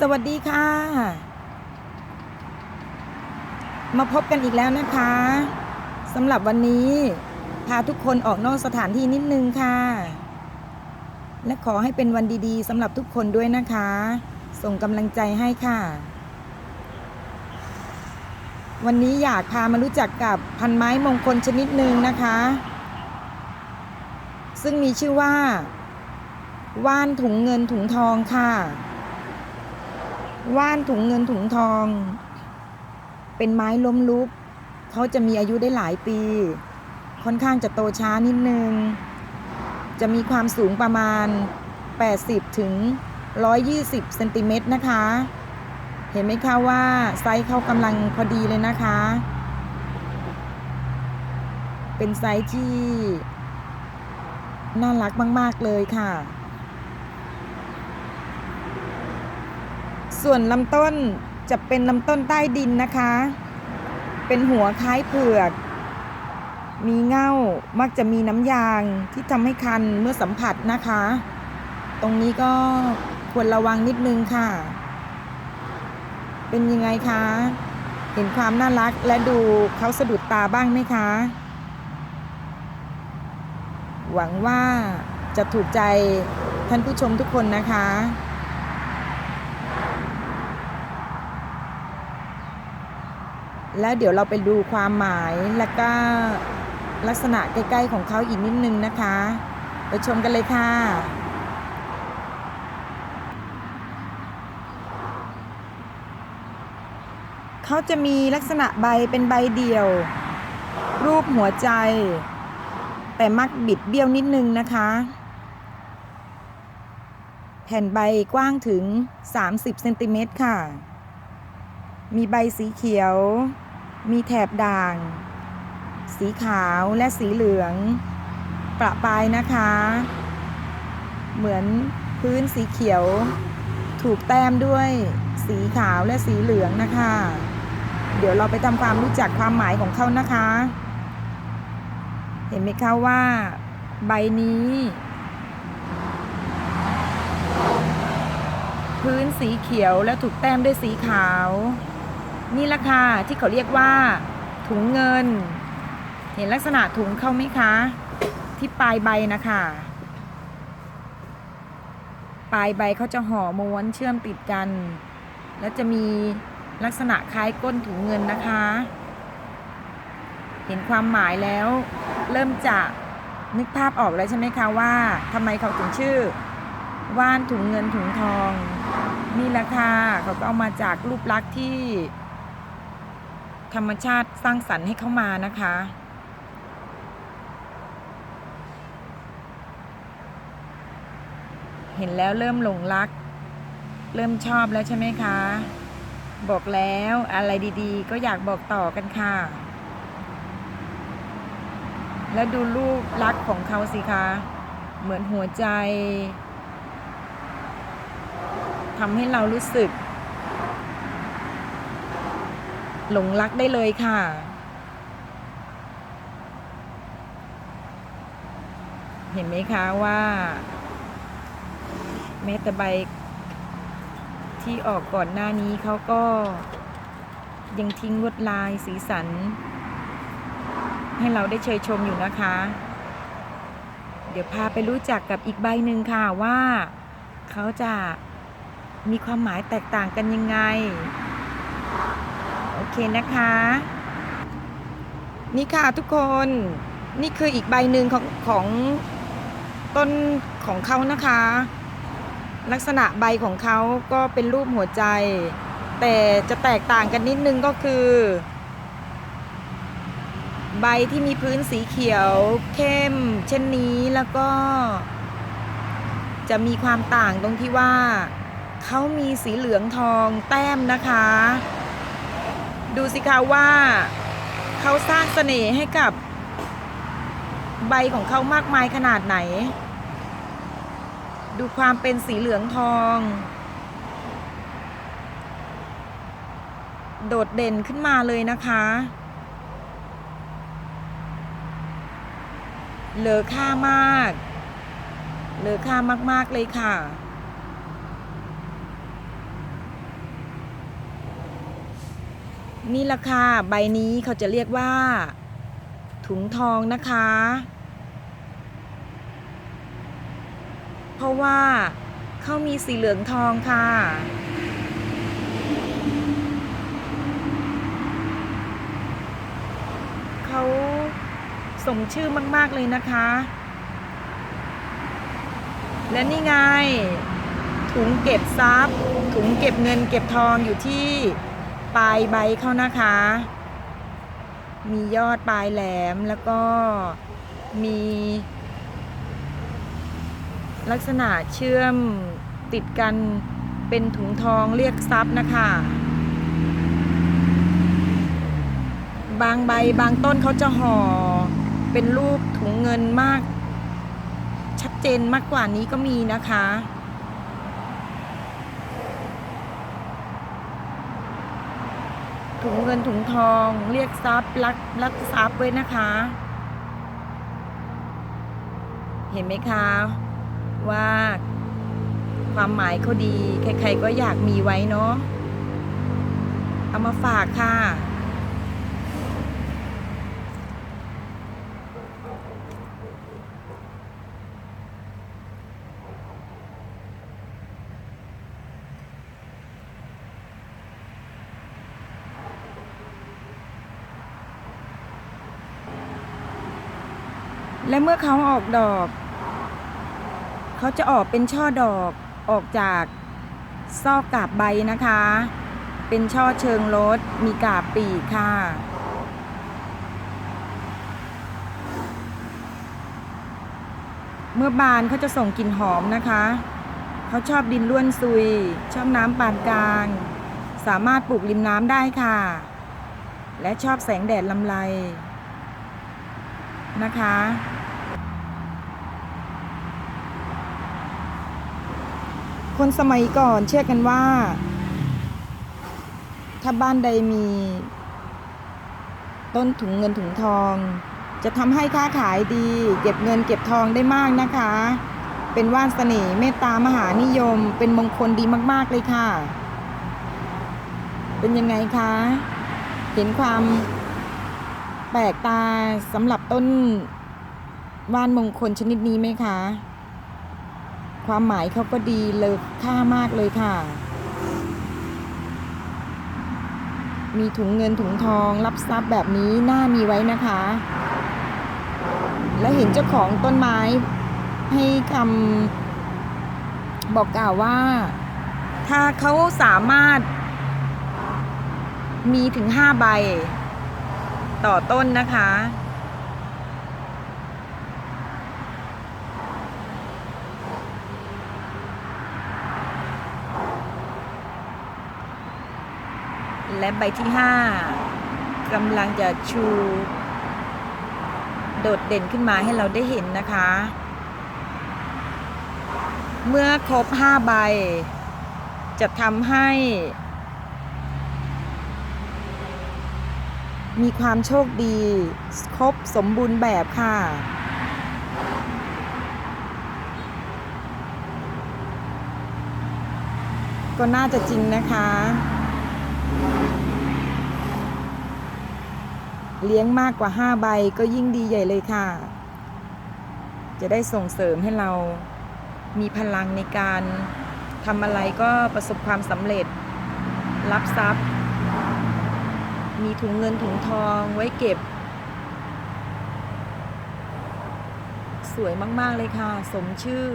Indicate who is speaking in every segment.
Speaker 1: สวัสดีค่ะ มาพบกันอีกแล้วนะคะสำหรับวันนี้พาทุกคนออกนอกสถานที่นิดนึงค่ะ และขอให้เป็นวันดีๆสำหรับทุกคนด้วยนะคะ ส่งกำลังใจให้ค่ะ วันนี้อยากพามารู้จักกับพันไม้มงคลชนิดหนึ่งนะคะ ซึ่งมีชื่อว่า ว่านถุงเงินถุงทองค่ะ ว่านถุงเงินถุงทอง เป็นไม้ล้มลุกเขาจะมีอายุได้หลายปี ค่อนข้างจะโตช้านิดนึง จะมีความสูงประมาณ 80 ถึง 120เซนติเมตรนะคะ เห็นไหมคะว่าไซส์เขากำลังพอดีเลยนะคะ เป็นไซส์ที่น่ารักมาก ๆ เลยค่ะ ส่วนลำต้นจะเป็นลำต้นใต้ดินนะคะ เป็นหัวคล้ายเผือก มีเง่า มักจะมีน้ำยางที่ทำให้คันเมื่อสัมผัสนะคะ ตรงนี้ก็ควรระวังนิดนึงค่ะ เป็นยังไงคะ เห็นความน่ารักและดูเขาสะดุดตาบ้างไหมคะ หวังว่าจะถูกใจท่านผู้ชมทุกคนนะคะ แล้วเดี๋ยวเราไปดูความหมายและก็ลักษณะใกล้ ๆ ของเขาอีกนิดนึงนะคะ ไปชมกันเลยค่ะ เขาจะมีลักษณะใบเป็นใบเดี่ยว รูปหัวใจ แต่มักบิดเบี้ยวนิดนึงนะคะ แผ่นใบกว้างถึง 30เซนติเมตรค่ะ มีใบสีเขียว มีแถบด่าง สีขาวและสีเหลือง ประปายนะคะ เหมือนพื้นสีเขียว ถูกแต้มด้วยสีขาวและสีเหลืองนะคะ เดี๋ยวเราไปทำความรู้จักความหมายของเขานะคะ เห็นไหมคะว่า ใบนี้ พื้นสีเขียวและถูกแต้มด้วยสีขาว นี่ละค่ะที่เขาเรียกว่า ถุงเงิน เห็นลักษณะถุงเข้าไหมคะ ที่ปลายใบนะคะปลายใบเขาจะห่อม้วนเชื่อมติดกัน แล้วจะมีลักษณะคล้ายก้นถุงเงินนะคะ เห็นความหมายแล้ว เริ่มจะนึกภาพออกแล้วใช่ไหมคะว่าทำไมเขาถึงชื่อ ว่านถุงเงินถุงทอง นี่แหละค่ะเขาก็เอามาจากรูปลักษณ์ที่ ธรรมชาติสร้างสรรค์ให้เข้ามานะคะ เห็นแล้วเริ่มหลงรัก เริ่มชอบแล้วใช่ไหมคะ บอกแล้วอะไรดีๆ ก็อยากบอกต่อกันค่ะ แล้วดูรูปลักษ์ของเขาสิคะ เหมือนหัวใจทำให้เรารู้สึก หลงรักได้เลยค่ะ เห็นไหมคะว่าแม้แต่ใบที่ออกก่อนหน้านี้เขาก็ยังทิ้งลวดลายสีสัน ให้เราได้เชยชมอยู่นะคะ เดี๋ยวพาไปรู้จักกับอีกใบหนึ่งค่ะว่าเขาจะมีความหมายแตกต่างกันยังไง โอเคนะคะ นี่ค่ะทุกคนนี่คืออีกใบหนึ่งของของต้นของเขานะคะ ลักษณะใบของเขาก็เป็นรูปหัวใจ แต่จะแตกต่างกันนิดนึงก็คือ ใบที่มีพื้นสีเขียวเข้ม เช่นนี้แล้วก็ จะมีความต่างตรงที่ว่าเขามีสีเหลืองทองแต้มนะคะ ดูสิคะว่าเขาสร้างเสน่ห์ให้กับ ใบของเขามากมายขนาดไหน ดูความเป็นสีเหลืองทอง โดดเด่นขึ้นมาเลยนะคะเหลือค่ามากเหลือค่ามาก ๆ เลยค่ะ นี่ละค่ะใบนี้เขาจะเรียกว่า ถุงทองนะคะ เพราะว่าเขามีสีเหลืองทองค่ะ เขาสมชื่อมากๆเลยนะคะ และนี่ไง ถุงเก็บทรัพย์ ถุงเก็บเงินเก็บทองอยู่ที่ ปลายใบเขานะคะ มียอดปลายแหลมแล้วก็มี ลักษณะเชื่อมติดกันเป็นถุงทองเรียกทรัพย์นะคะ บางใบบางต้นเขาจะห่อเป็นรูปถุงเงินมาก ชัดเจนมากกว่านี้ก็มีนะคะ ถุงเงินถุงทอง เรียกทรัพย์รักรักทรัพย์ไว้นะคะ เห็นไหมคะ ว่าความหมายเขาดี ใครๆก็อยากมีไว้เนาะเอามาฝากค่ะ และเมื่อเขาออกดอก เขาจะออกเป็นช่อดอกออกจากซอกกาบใบนะคะ เป็นช่อเชิงรถมีกาบปีกค่ะ เมื่อบานเขาจะส่งกลิ่นหอมนะคะ เขาชอบดินล้วนซุย ชอบน้ำปานกลาง สามารถปลูกริมน้ำได้ค่ะ และชอบแสงแดดลำไรนะคะ คนสมัยก่อนเชื่อกันว่า ถ้าบ้านใดมี ต้นถุงเงินถุงทอง จะทำให้ค้าขายดี เก็บเงินเก็บทองได้มากนะคะ เป็นว่านเสน่ห์เมตตามหานิยม เป็นมงคลดีมาก ๆ เลยค่ะ เป็นยังไงคะ เห็นความแปลกตาสำหรับต้นว่านมงคลชนิดนี้ไหมคะ ความหมายเขาก็ดีเลยค่ามากเลยค่ะ มีถุงเงินถุงทองรับทรัพย์แบบนี้น่ามีไว้นะคะ และเห็นเจ้าของต้นไม้ให้คำบอกกล่าวว่า ถ้าเขาสามารถ มีถึงห้าใบ ต่อต้นนะคะ และใบที่ห้ากำลังจะชู โดดเด่นขึ้นมาให้เราได้เห็นนะคะ เมื่อครบห้าใบ จะทำให้ มีความโชคดี ครบสมบูรณ์แบบค่ะก็น่าจะจริงนะคะ เลี้ยงมากกว่า 5 ใบก็ยิ่งดีใหญ่เลยค่ะ จะได้ส่งเสริมให้เรามีพลังในการทำอะไรก็ประสบความสำเร็จ รับทรัพย์ มีถุงเงินถุงทองไว้เก็บ สวยมาก ๆ เลยค่ะ สมชื่อ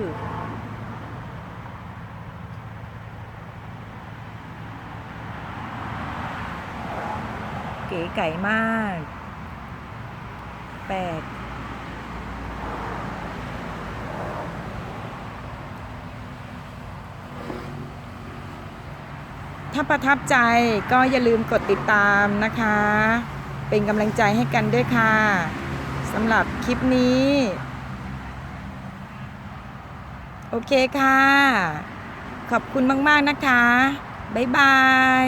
Speaker 1: เก๋ไก่มากแปลกถ้าประทับใจก็อย่าลืมกดติดตามนะคะ เป็นกำลังใจให้กันด้วยค่ะสำหรับคลิปนี้ โอเคค่ะ ขอบคุณมาก ๆ นะคะ บ๊ายบาย